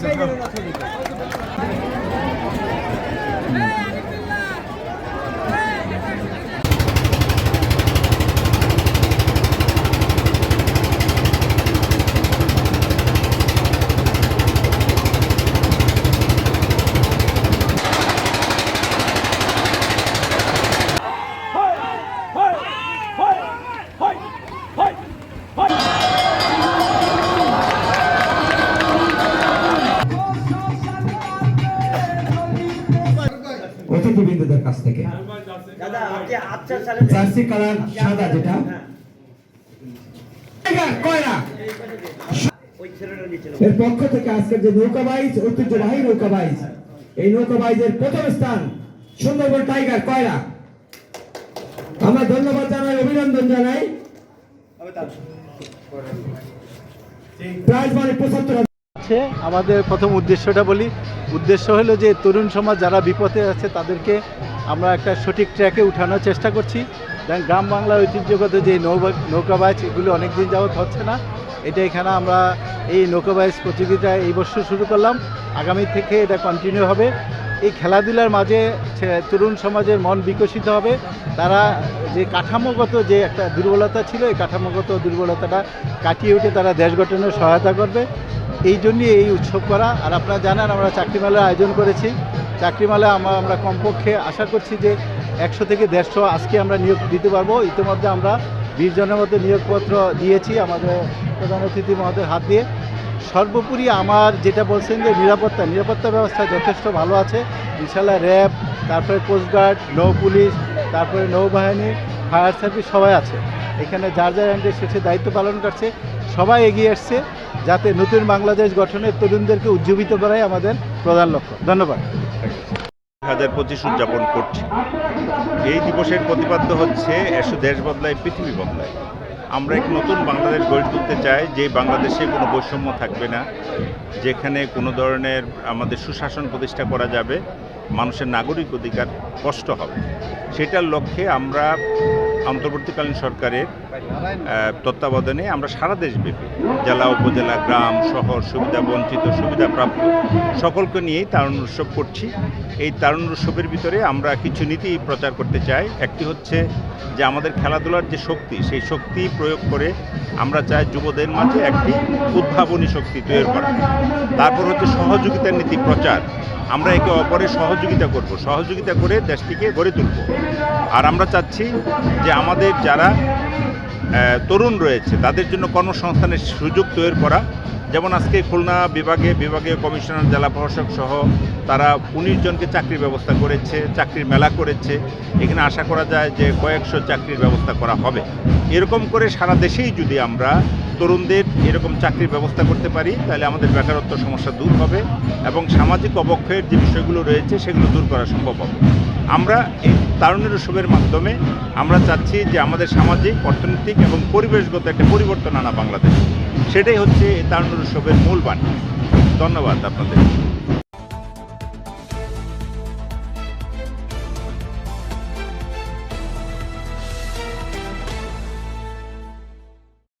せの! Jersey colour সাদা যেটা। এর পক্ষ থেকে আজকের যে নৌকা বাইজ ঐতিহ্যবাহী নৌকা বাইজ এই নৌকা বাইজের প্রথম স্থান সুন্দরবন টাইগার কয়রা আমরা ধন্যবাদ জানাই অভিনন্দন জানাই। প্রাইজ মানে পঁচাত্তর আমাদের প্রথম উদ্দেশ্যটা বলি উদ্দেশ্য হলো যে তরুণ সমাজ যারা বিপথে আছে তাদেরকে আমরা একটা সঠিক ট্র্যাকে উঠানোর চেষ্টা করছি। দেখেন গ্রাম বাংলার ঐতিহ্যগত যে নৌকা বাইচ, এগুলো অনেক দিন যাবত হচ্ছে না। এটা এখানে আমরা এই নৌকাবাজ প্রতিযোগিতা এই বছর শুরু করলাম। আগামী থেকে এটা কন্টিনিউ হবে। এই খেলাধুলার মাঝে তরুণ সমাজের মন বিকশিত হবে। তারা যে কাঠামোগত যে একটা দুর্বলতা ছিল, এই কাঠামোগত দুর্বলতাটা কাটিয়ে উঠে তারা দেশ গঠনে সহায়তা করবে। এই জন্যই এই উৎসব করা। আর আপনারা জানেন, আমরা চাকরি মেলার আয়োজন করেছি। চাকরি মেলায় আমরা আমরা কমপক্ষে আশা করছি যে একশো থেকে দেড়শো আজকে আমরা নিয়োগ দিতে পারব। ইতিমধ্যে আমরা বিশ জনের মধ্যে নিয়োগপত্র দিয়েছি আমাদের প্রধান অতিথি মহোদয়ের হাত দিয়ে। সর্বোপরি আমার যেটা বলছেন যে নিরাপত্তা নিরাপত্তা ব্যবস্থা যথেষ্ট ভালো আছে। ইনশাল্লাহ র্যাব, তারপরে কোস্টগার্ড নৌ পুলিশ, তারপরে নৌবাহিনী, ফায়ার সার্ভিস সবাই আছে। এখানে যার যার অ্যান্ডে শেষে দায়িত্ব পালন করছে। সবাই এগিয়ে আসছে যাতে নতুন বাংলাদেশ গঠনের তরুণদেরকে উজ্জীবিত করাই আমাদের প্রধান লক্ষ্য। ধন্যবাদ। হাজার পঁচিশ উদযাপন করছি। এই দিবসের প্রতিপাদ্য হচ্ছে, এসো দেশ বদলায়, পৃথিবী বদলায়। আমরা এক নতুন বাংলাদেশ গড়ে তুলতে চাই, যে বাংলাদেশে কোনো বৈষম্য থাকবে না, যেখানে কোনো ধরনের আমাদের সুশাসন প্রতিষ্ঠা করা যাবে, মানুষের নাগরিক অধিকার কষ্ট হবে। সেটার লক্ষ্যে আমরা অন্তর্বর্তীকালীন সরকারের তত্ত্বাবধানে আমরা সারা দেশব্যাপী জেলা, উপজেলা, গ্রাম, শহর, সুবিধা, বঞ্চিত, সুবিধাপ্রাপ্ত সকলকে নিয়েই তারুণ উৎসব করছি। এই তারুণ উৎসবের ভিতরে আমরা কিছু নীতি প্রচার করতে চাই। একটি হচ্ছে যে আমাদের খেলাধুলার যে শক্তি, সেই শক্তি প্রয়োগ করে আমরা চাই যুবদের মাঝে একটি উদ্ভাবনী শক্তি তৈরি করা। তারপর হচ্ছে সহযোগিতার নীতি প্রচার। আমরা একে অপরের সহযোগিতা করব, সহযোগিতা করে দেশটিকে গড়ে তুলব। আর আমরা চাচ্ছি যে আমাদের যারা তরুণ রয়েছে, তাদের জন্য কর্মসংস্থানের সুযোগ তৈরি করা। যেমন আজকে খুলনা বিভাগে বিভাগীয় কমিশনার, জেলা প্রশাসক সহ তারা উনিশ জনকে চাকরির ব্যবস্থা করেছে, চাকরির মেলা করেছে। এখানে আশা করা যায় যে কয়েকশো চাকরির ব্যবস্থা করা হবে। এরকম করে সারা দেশেই যদি আমরা তরুণদের এরকম চাকরির ব্যবস্থা করতে পারি, তাহলে আমাদের বেকারত্ব সমস্যা দূর হবে এবং সামাজিক অবক্ষয়ের যে বিষয়গুলো রয়েছে সেগুলো দূর করা সম্ভব হবে। আমরা এই তারুণের উৎসবের মাধ্যমে আমরা চাচ্ছি যে আমাদের সামাজিক, অর্থনৈতিক এবং পরিবেশগত একটা পরিবর্তন আনা বাংলাদেশ। সেটাই হচ্ছে এই তারুণের উৎসবের মূল বাণী। ধন্যবাদ আপনাদের।